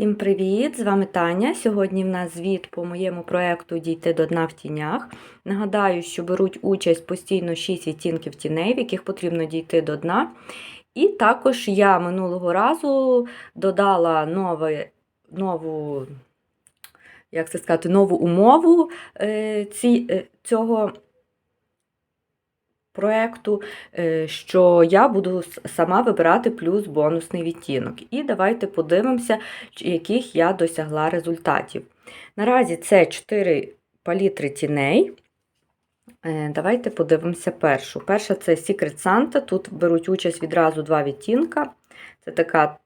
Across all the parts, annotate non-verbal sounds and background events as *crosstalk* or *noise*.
Всім привіт! З вами Таня. Сьогодні в нас звіт по моєму проєкту Дійти до дна в тінях. Нагадаю, що беруть участь постійно 6 відтінків тіней, в яких потрібно дійти до дна. І також я минулого разу додала нове, нову, як це сказати, нову умову е, ці, е, цього проєкту, е, що я буду сама вибирати плюс бонусний відтінок. І давайте подивимося, яких я досягла результатів. Наразі це 4 палітри тіней. Е, Давайте подивимося першу. Перша це Secret Santa. Тут беруть участь відразу два відтінка. Це така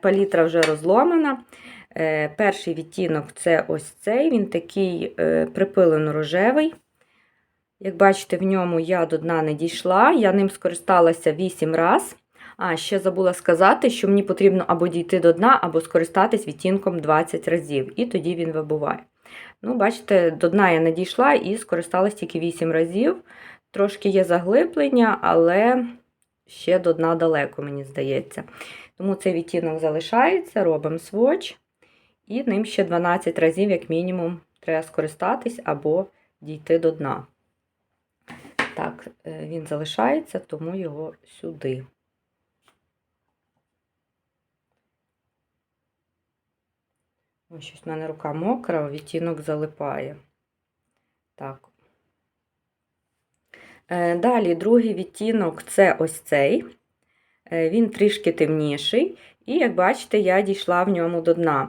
палітра вже розломана. Е, Перший відтінок це ось цей, він такий е, припилено-рожевий. Як бачите, в ньому я до дна не дійшла, я ним скористалася 8 разів. А, ще забула сказати, що мені потрібно або дійти до дна, або скористатись відтінком 20 разів, і тоді він вибуває. Ну, бачите, до дна я не дійшла і скористалась тільки 8 разів. Трошки є заглиблення, але ще до дна далеко, мені здається. Тому цей відтінок залишається, робимо сводч, і ним ще 12 разів, як мінімум, треба скористатись або дійти до дна. Так, е, він залишається, тому його сюди. Ось щось в мене рука мокра, відтінок залипає. Так. Е, Далі другий відтінок це ось цей. Е, Він трішки темніший, і, як бачите, я дійшла в ньому до дна.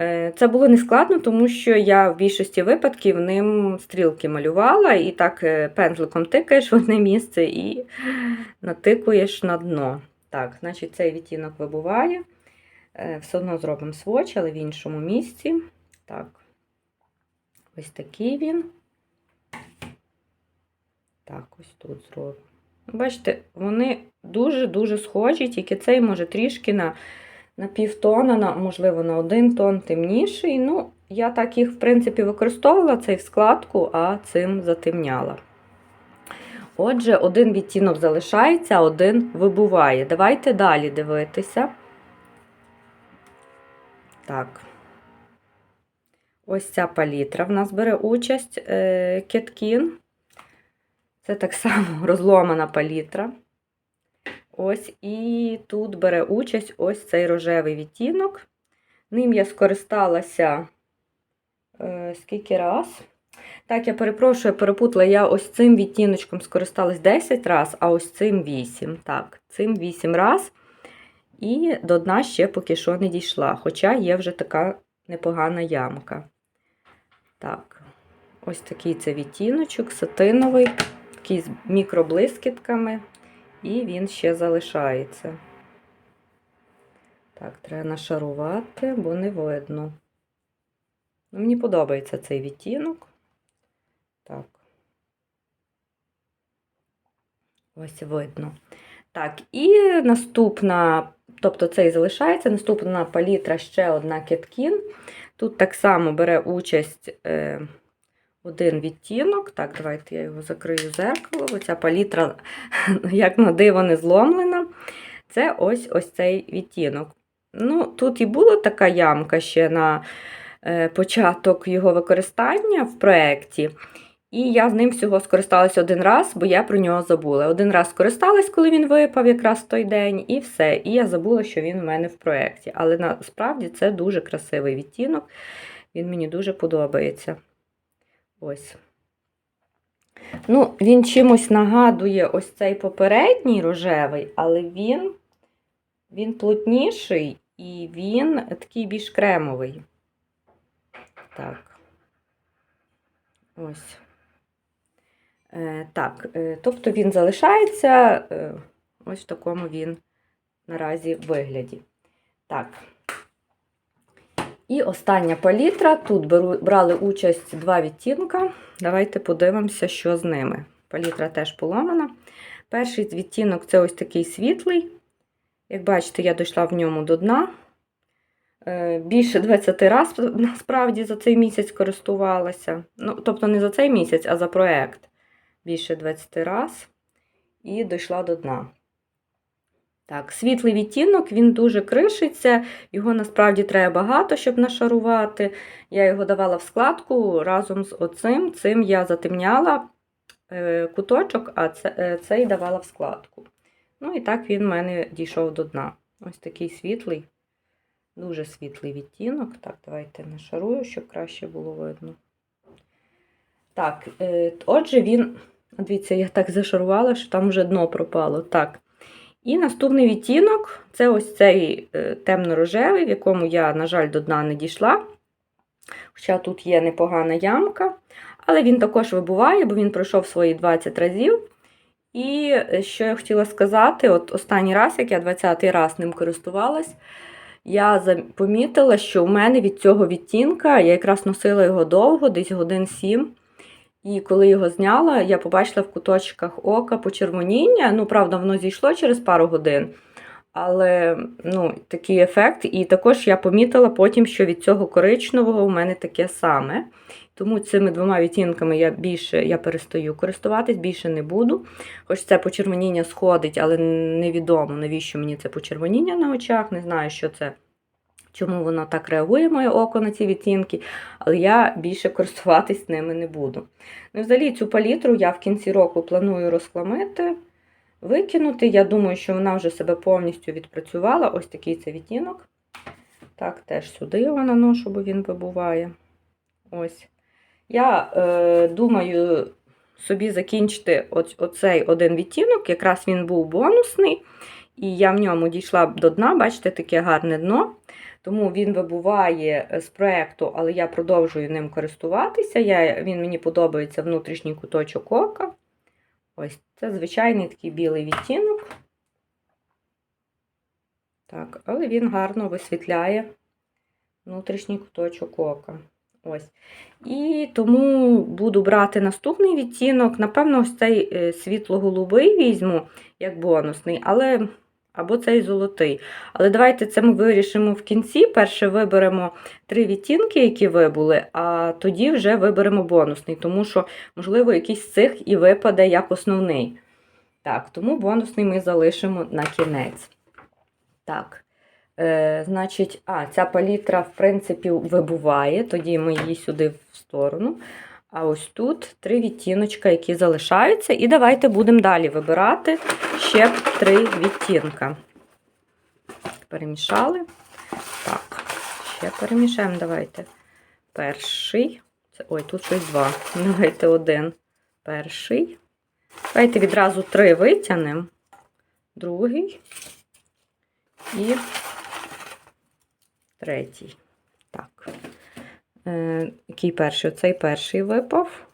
Е, Це було нескладно, тому що я в більшості випадків ним стрілки малювала, і так е, пензликом тикаєш в одне місце і натикуєш на дно. Так, значить, цей відтінок вибуває. Е, Все одно зробимо сводч, але в іншому місці. Так, ось такий він. Так, ось тут зробимо. Бачите, вони дуже-дуже схожі, тільки цей може трішки на на півтона, на, можливо, на один тон темніший. Ну, я так їх, в принципі, використовувала цей в складку, а цим затемняла. Отже, один відтінок залишається, один вибуває. Давайте далі дивитися. Так. Ось ця палітра в нас бере участь е, Кеткін. Це так само *laughs* розломана палітра. Ось, і тут бере участь ось цей рожевий відтінок. Ним я скористалася е, скільки раз. Так, я перепрошую, перепутала, я ось цим відтіночком скористалась 10 раз, а ось цим 8. Так, цим 8 раз. І до дна ще поки що не дійшла. Хоча є вже така непогана ямка. Так, ось такий це відтіночок, сатиновий, такий з мікроблискітками. І він ще залишається. Так, треба нашарувати, бо не видно. Ну, Мені подобається цей відтінок. Так. Ось видно. Так, і наступна, тобто цей залишається, наступна палітра ще одна кеткін. Тут так само бере участь е, один відтінок. Так, давайте я його закрию зеркало. Оця палітра, *laughs* як на диво, не зломлена. Це ось ось цей відтінок. Ну, Тут і була така ямка ще на е, початок його використання в проєкті. І я з ним всього скористалася один раз, бо я про нього забула. Один раз скористалась, коли він випав якраз в той день, і все. І я забула, що він в мене в проєкті. Але насправді це дуже красивий відтінок. Він мені дуже подобається. Ось. Ну, Він чимось нагадує ось цей попередній рожевий, але він, він плотніший і він такий більш кремовий. Так. Ось. Е, так, е, тобто він залишається, е, ось в такому він наразі вигляді. Так. І остання палітра. Тут брали участь два відтінка. Давайте подивимося, що з ними. Палітра теж поломана. Перший відтінок це ось такий світлий. Як бачите, я дійшла в ньому до дна. Е, Більше 20 разів насправді за цей місяць користувалася. Ну, тобто не за цей місяць, а за проєкт. Більше 20 разів. І дійшла до дна. Так, світлий відтінок, він дуже кришиться, його насправді треба багато, щоб нашарувати. Я його давала в складку разом з оцим. Цим я затемняла е, куточок, а е, цей давала в складку. Ну і так він в мене дійшов до дна. Ось такий світлий, дуже світлий відтінок. Так, давайте нашарую, щоб краще було видно. Так, е, отже, він. Дивіться, я так зашарувала, що там вже дно пропало. Так. І наступний відтінок це ось цей е, темно-рожевий, в якому я, на жаль, до дна не дійшла. Хоча тут є непогана ямка, але він також вибуває, бо він пройшов свої 20 разів. І е, що я хотіла сказати, от останній раз, як я 20-й раз ним користувалась, я помітила, що у мене від цього відтінка, я якраз носила його довго, десь годин 7. І коли його зняла, я побачила в куточках ока почервоніння. Ну, правда, воно зійшло через пару годин. Але ну, такий ефект. І також я помітила потім, що від цього коричневого у мене таке саме. Тому цими двома відтінками я більше я перестаю користуватись, більше не буду. Хоч це почервоніння сходить, але невідомо, навіщо мені це почервоніння на очах. Не знаю, що це, чому воно так реагує, моє око на ці відтінки, але я більше користуватись ними не буду. Ну, взагалі цю палітру я в кінці року планую розхламити, викинути. Я думаю, що вона вже себе повністю відпрацювала. Ось такий це відтінок. Так, теж сюди його наношу, бо він вибуває. Ось. Я е, думаю собі закінчити оц- оцей один відтінок, якраз він був бонусний, і я в ньому дійшла до дна, бачите, таке гарне дно. Тому він вибуває е, з проєкту, але я продовжую ним користуватися. Я, він мені подобається внутрішній куточок ока. Ось це звичайний такий білий відтінок. Так, але він гарно висвітляє внутрішній куточок ока. Ось. І тому буду брати наступний відтінок. Напевно, ось цей е, світло-голубий візьму як бонусний, але або цей золотий. Але давайте це ми вирішимо в кінці. Перше виберемо три відтінки, які вибули, а тоді вже виберемо бонусний, тому що, можливо, якийсь з цих і випаде як основний. Так, тому бонусний ми залишимо на кінець. Так. Е, значить, а, ця палітра, в принципі, вибуває, тоді ми її сюди в сторону. А ось тут три відтіночка, які залишаються. І давайте будемо далі вибирати ще три відтінка. Перемішали. Так, ще перемішаємо. Давайте. Перший. Ой, тут щось два. Давайте один. Перший. Давайте відразу три витягнемо. Другий. І третій. Так. Е, який перший? Оцей перший випав.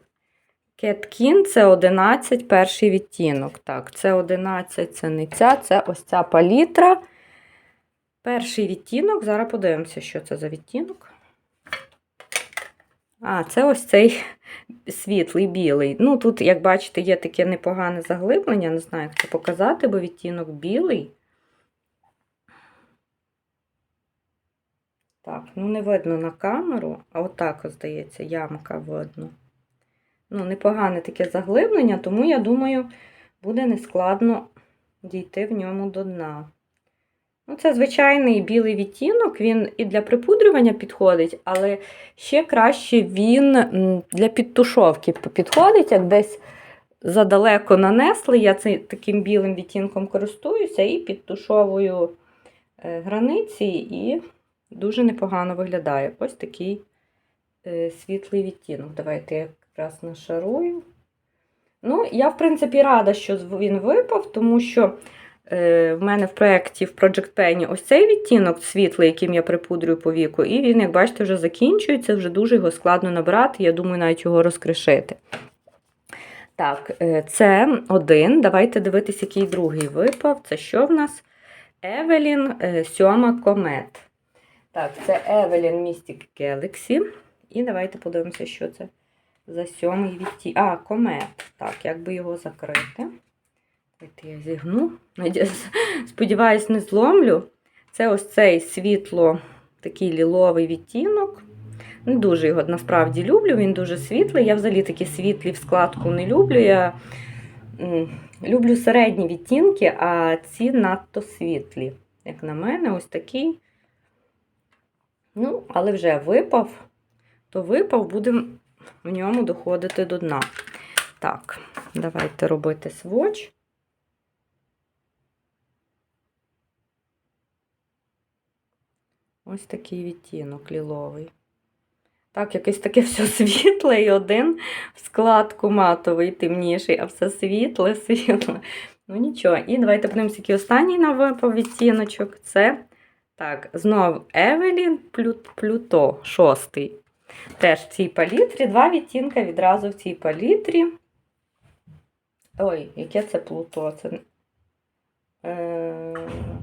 Кеткін це 11, перший відтінок. Так, це 11, це не ця, це ось ця палітра. Перший відтінок. Зараз подивимося, що це за відтінок. А, це ось цей світлий білий. Ну, тут, як бачите, є таке непогане заглиблення. Не знаю, як це показати, бо відтінок білий. Так, ну не видно на камеру, а отак, ось, здається, ямка видно. Ну, непогане таке заглиблення, тому я думаю, буде нескладно дійти в ньому до дна. Ну, Це звичайний білий відтінок, він і для припудрювання підходить, але ще краще він для підтушовки підходить, як десь задалеко нанесли. Я цей, таким білим відтінком користуюся і підтушовую е, границі, і дуже непогано виглядає. Ось такий е, світлий відтінок. Давайте я якраз нашарую. Ну, я, в принципі, рада, що він випав, тому що е, в мене в проєкті в Project Penny ось цей відтінок світлий, яким я припудрюю по віку, і він, як бачите, вже закінчується, вже дуже його складно набрати, я думаю, навіть його розкришити. Так, е, це один. Давайте дивитися, який другий випав. Це що в нас? Евелін е, сьома комет. Так, це Evelyn Mystic Galaxy. І давайте подивимося, що це за сьомий відтінок. А, комет. Так, як би його закрити. Давайте я зігну. Сподіваюсь, не зломлю. Це ось цей світло, такий ліловий відтінок. Не дуже його насправді люблю, він дуже світлий. Я взагалі такі світлі в складку не люблю. Я люблю середні відтінки, а ці надто світлі. Як на мене, ось такий. Ну, але вже випав, то випав, будемо в ньому доходити до дна. Так, давайте робити сводч. Ось такий відтінок ліловий. Так, якесь таке все світле і один в складку матовий, темніший, а все світле, *laughs* світле. Ну нічого. І давайте подивимося, який останній нам випав відтіночок. Це так, знов Евелін Плю- Плюто, шостий. Теж в цій палітрі. Два відтінка відразу в цій палітрі. Ой, яке це Плуто? Це... Е...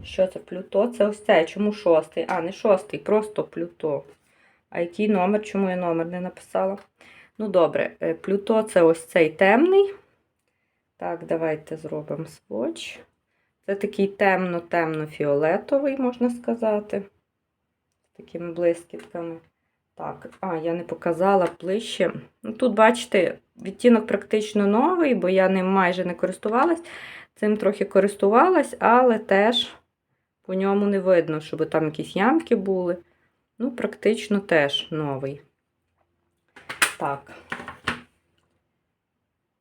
Що це Плюто? Це ось це. Чому шостий? А, не шостий, просто Плюто. А який номер? Чому я номер не написала? Ну, добре, е, Плюто це ось цей темний. Так, давайте зробимо сводч. Це такий темно-темно-фіолетовий, можна сказати. З такими блискітками. Так, а, я не показала ближче. Ну, тут, бачите, відтінок практично новий, бо я ним майже не користувалась. Цим трохи користувалась, але теж по ньому не видно, щоб там якісь ямки були. Ну, практично теж новий. Так.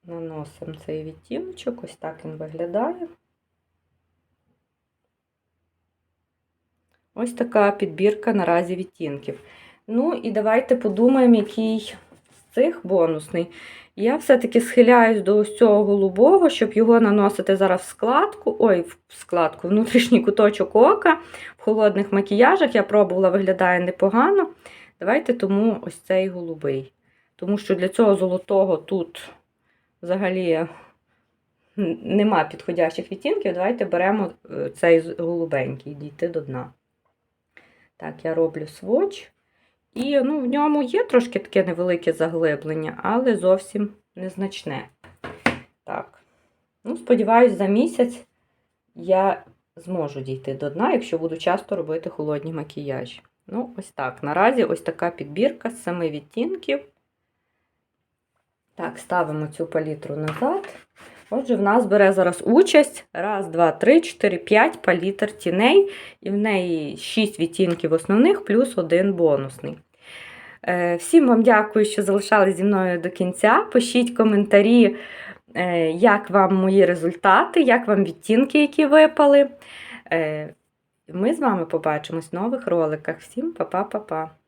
Наносимо цей відтіночок, ось так він виглядає. Ось така підбірка наразі відтінків. Ну, і давайте подумаємо, який з цих бонусний. Я все-таки схиляюсь до ось цього голубого, щоб його наносити зараз в складку, ой, в складку, внутрішній куточок ока. В холодних макіяжах я пробувала, виглядає непогано. Давайте тому ось цей голубий. Тому що для цього золотого тут взагалі нема підходящих відтінків. Давайте беремо е, цей голубенький, дійти до дна. Так, я роблю сводч. І ну, в ньому є трошки таке невелике заглиблення, але зовсім незначне. Так. Ну, сподіваюсь, за місяць я зможу дійти до дна, якщо буду часто робити холодні макіяжі. Ну, ось так. Наразі ось така підбірка з семи відтінків. Так, ставимо цю палітру назад. Отже, в нас бере зараз участь раз, два, три, чотири, п'ять палітр тіней, і в неї 6 відтінків основних, плюс один бонусний. Е, Всім вам дякую, що залишались зі мною до кінця. Пишіть коментарі, е, як вам мої результати, як вам відтінки, які випали. Е, Ми з вами побачимось в нових роликах. Всім па-па-па-па!